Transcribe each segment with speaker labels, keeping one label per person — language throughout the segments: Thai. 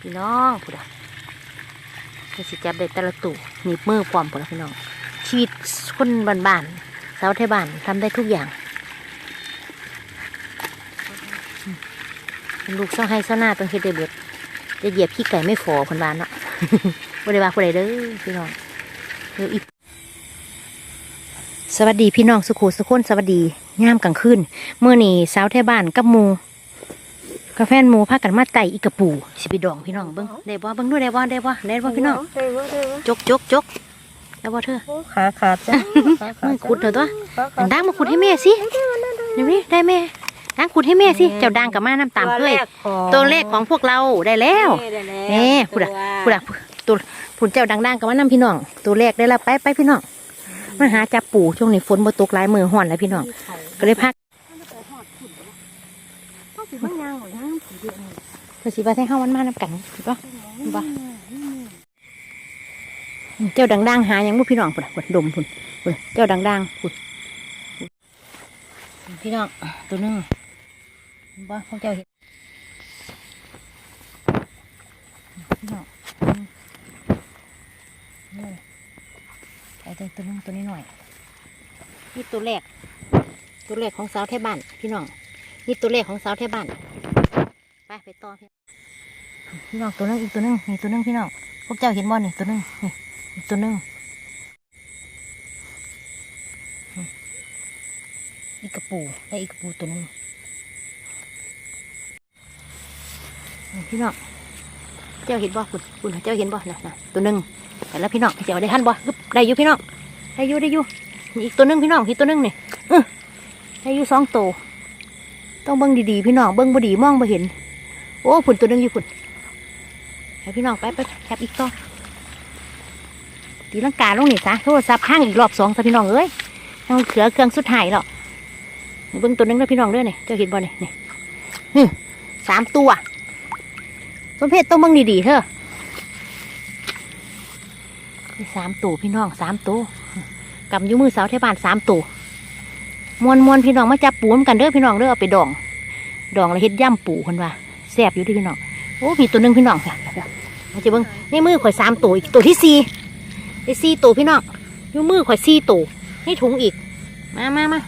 Speaker 1: พี่น้องพูดอะเพื่อสิจับได้แต่ละตู่หนีบมือพร้อมพูดอะพี่น้อง ชีวิตคนบ้านๆสาวไทยบ้านทำได้ทุกอย่างลูกเศร้าให้เศร้าหน้าต้องเฮ็ดได้เบิดจะเหยียบขี้ไก่ไม่ฝอคนบ้านเนาะบ่ได้ว่าผู้ใดเด้อพี่น้องเดี๋ยวอีกสวัสดีพี่น้องสุขุสุขคนสวัสดียามกลางคืนเมื่อนี้สาวไทยบ้านกับมู กับแฟนหมูพากันมาไต่อีกระปูสิไปดองพี่น้องเบิ้งได้บ่เบิ้งดูได้บ่ได้บ่ได้บ่พี่น้อง
Speaker 2: ได้บ่ได้บ่
Speaker 1: จกจกจกได้บ่เธอ
Speaker 2: โอ้ขาขาดจ้ะขาขา
Speaker 1: มึ
Speaker 2: ด
Speaker 1: งขุดเถอะตัว
Speaker 2: ขาขาด
Speaker 1: ดังมาขุดให้แม่สิเดี๋ยวนี้ได้แม่ดังขุดให้แม่สิเจ้าดังกับมาน้ำตามเพื่อยตัวเลขของพวกเราได้แล้ว
Speaker 2: นี่
Speaker 1: นี่พูดอะพูดอะตัวผุนเจ้าดังๆกับว่าน้ำพี่น้อง ตัวแรกได้แล้วไปไปพี่น้องมาหาจับปู่ช่วงนี้ฝนบ่ตกหลายมือห่อนแล้วพี่น้องก็เลยพัก เพื่อสิว่าให้เฮามันมาน้ำกันถูกปะถูกปะเจ้าดังๆหายังบ่พี่น้องพุ่นอะพุ่นดมพุ่นพุ่นเจ้าดังๆพุ่นพี่น้องตัวนึงบ่พวกเจ้าเห็นพี่น้องนี่ไอ้ตัวนึงตัวนี้หน่อยนี่ตัวแรกตัวเลขของสาวไทยบ้าน พี่น้องนี่ตัวเลขของสาวไทยบ้าน ไปต่อพี่พี่น้องตัวนึงอีกตัวนึงนี่ตัวนึงพี่น้องพวกเจ้าเห็นบ่นี่ตัวนึงนี่อีกตัวนึงอีกกระปูและอีกกระปูตัวนึงพี่น้องเจ้าเห็นบ่คุณคุณเจ้าเห็นบ่นะนะตัวนึงแต่แล้วพี่น้องเจ้าได้ทันบ่ึบได้อยู่พี่น้องได้อยู่ได้อยู่มีอีกตัวนึงพี่น้องอีกตัวนึงนี่ได้อายุสองโตวต้องเบิ้งดีๆพี่น้องเบิ้งบ่ดีมองบ่เห็น โอ้ผุนตัวหนึงอยู่ผุนให้พี่น้องไปไปแคบอีกต่อตีลังกาลงนี่ซะโทรศัพท์พังอีกรอบสองซะพี่น้องเอ้ยยังเหลือเครื่องสุดท้ายแล้วนี่เบิ้งตัวหนึงแล้วพี่น้องเด้อนี่เจ้าเห็นบ่นี่นี่สามตัวสมเพชต้องเบิ้งดีๆเถอะสามตัวพี่น้องสามตัวกำยูมือสาวเทบานสามตัวมวนมวนพี่น้องมาจับปูนกันเด้อพี่น้องเด้อเอาไปดอง ดองแล้วเฮ็ดย่ำปูคนว่า ซ่บอยู่ที่พี่น้องโอ้มีตัวหนึงพี่น้องค่ะเดี๋ยวมาจะเบิ่งในมือข่อยสามตัวอีกตัวที่สี่ได้สี่ตัวพี่น้องอยู่มือข่อยสี่ตัวให้ถุงอีกมามามา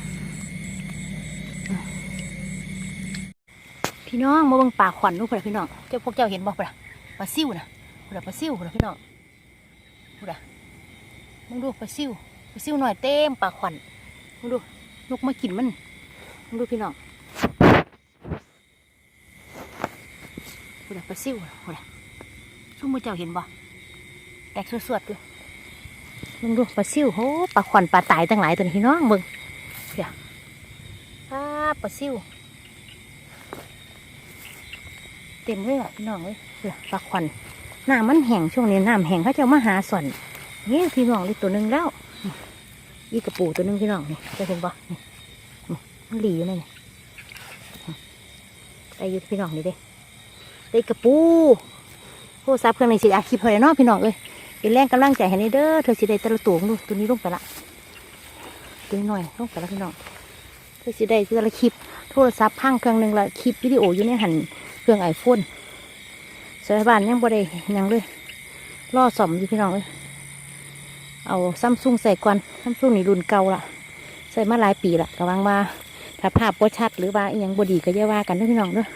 Speaker 1: พี่น้องมาเบิ่งปลาขวัญลูกเพื่อนพี่น้องเจ้าพวกเจ้าเห็นบ่เพื่อนปลาซิวนะเพื่อนปลาซิวเพื่อนพี่น้องเพื่อนมึงดูปลาซิวปลาซิวหน่อยเต็มปลาขวัญมึงดูนกมากินมันมึงดูพี่น้อง พูดปลาซิวพูดอชุ่มมือเจ้าเห็นบ่แตกสวดๆดูมึงดูปลาซิวโหปลาขวัญปลาตายตั้งหลายตัวพี่น้องมึงเดี๋ยวปลาปลาซิวเต็มเลยอะพี่น้องเลยเดี๋ยวปลาขวัญน้ำมันแห้งช่วงนี้น้ำแห้งเขาจะมาหาส่วนเนี่พี่น้องเลยตัวหนึ่งแล้วอีกระปูตัวหนึงพี่น้องนี่จะเห็นปะนี่นี่มันหลีอยู่นั่นนี่ได้อยุพี่น้องนี่เด้ ได้กระปูโทรศัพท์เครื่องในสิอาคลิปเท่าไหร่เนาะพี่น้องเอ้ยเป็นแรงกำลังใจให้ในเด้อเธอสิได้แตะละตัวดูตัวนี้ลงไปละตัวนี้หน่อยลงไปละพี่น้องเธอสิได้แตะละคลิปโทรศัพท์พังเครื่องหนึ่งละคลิปวิดีโออยู่ในหันเครื่องไอโฟนสายบ้านยังบ่ได้ยังเลยรอสอมอยู่พี่น้องเอ้ยเอาซัมซุงใส่ก่อนซัมซุงนี่รุ่นเก่าละใส่มาหลายปีละกำลังว่าถ้าภาพบ่ชัดหรือว่าอหยังบ่ดีก็อย่าว่ากันเด้อพี่น้องเด้อ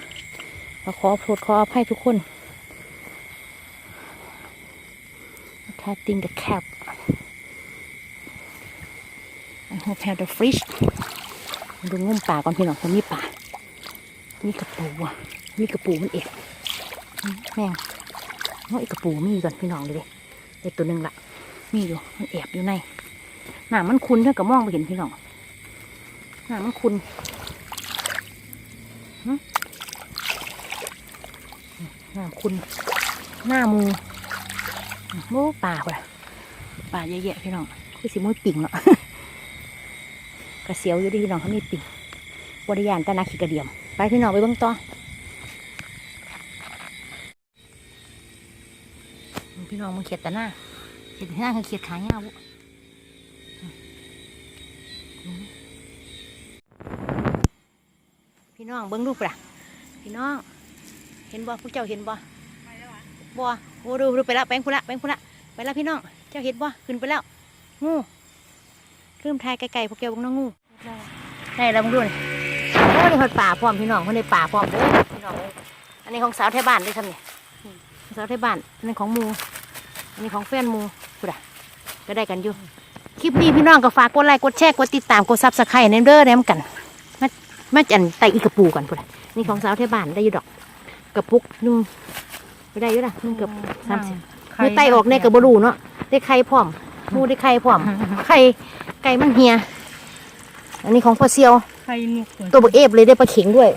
Speaker 1: ขอขอโทษขออภัยทุกคน cutting the cap I hope have the fish ดูงุ่มป่าก่อนพี่น้องผมมีป่ามีกระปูอะมีกระปูมันเอกแม่งเอาอีกระปูมีก่อนพี่น้องเลยเด้ไอตัวหนึ่งละมีอยู่มันแอบอยู่ในหน้ามันคุณเท่ากับมองไปเห็นพี่น้องหน้ามันคุณหึ น้าคุณหน้ามูโอ้ป่าว่ะป่าเยอะๆพี่น้องคือสิมุ้ยปิ่งเนาะกระเสียวอยู่ดิพี่น้องเขามีปิ่งบริยานตานาขีกระเดียม ไปพี่น้องไปเบิ่งต่อพี่น้องมึงเขียดแต่หน้าเขียดหน้าคือเขียดขายาวพี่น้องเบิ้งรูปละพี่น้อง เห็นบ่พวกเจ้าเห็นบ่บัวโอ้ดูดูไปแล้วแปงพุละแปงพุละไปแล้วพี่น้อง เจ้าเห็นบ่ขึ้นไปแล้ว งูเริ่มทายไกลๆพวกแกวบังน้องงูได้แล้วมึงดูนี่โอ้นี่คนป่าพร้อมพี่น้องคนในป่าพร้อมเด้อพี่น้องเอ้ยอันนี้ของสาวไทยบ้านได้ทำเนี่ยสาวไทยบ้านอันนี้ของมูอันนี้ของแฟนมูพูดอะก็ได้กันอยู่คลิปนี้พี่น้องก็ฝากกดไลค์กดแชร์กดติดตามกดซับสไครต์ในเด้อแนมกันมามาจันไตอีกกระปูกันพูดอะนี่ของสาวไทยบ้านได้อยู่ดอก กระปุกหนึงไม่ได้อยู่ละมันเกือบสามสิบมือไตออกเนี่ยกับบรูเนาะได้ไข่พร้อมหมูได้ไข่พร้อมไข่ไก่มันเฮีย อันนี้ของพ่อเซียว
Speaker 2: ใครลูก
Speaker 1: ตัวบุกเอฟเลยได้ปลาเข็งด้วย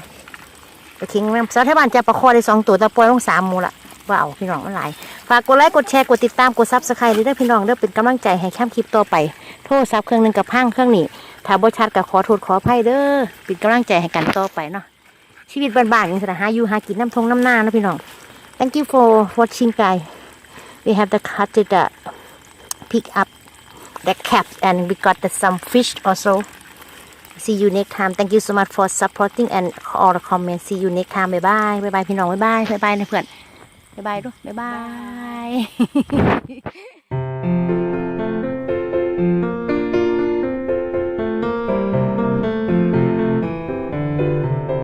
Speaker 1: ปลาเข็งแม่สาวไทยบ้านจะปลาคอได้สองตัวแต่ปล่อยลงสามหมูละว้าวพี่น้องมันหลายฝากกดไลค์กดแชร์กดติดตามกดซับสไครต์เลยเด้อพี่น้องเด้อเป็นกำลังใจให้แคมคลิปต่อไปโทรศัพท์เครื่องหนึงกับพังเครื่องนี้ถ้าบ่ชัดก็ขอโทษขออภัยเด้อเป็นกำลังใจให้กันต่อไปเนาะ ชีวิตบ้านๆอย่างสระหาอยู่หากินน้ำทงน้ำหน้านะพี่น้อง Thank you for watching guys. We have the cut to the pick up the cap and we got the some fish also. See you next time. Thank you so much for supporting and all the comments. See you next time. Bye bye. Bye bye พี่น้อง Bye bye. Bye bye นะเพื่อน Bye bye ด้วย Bye bye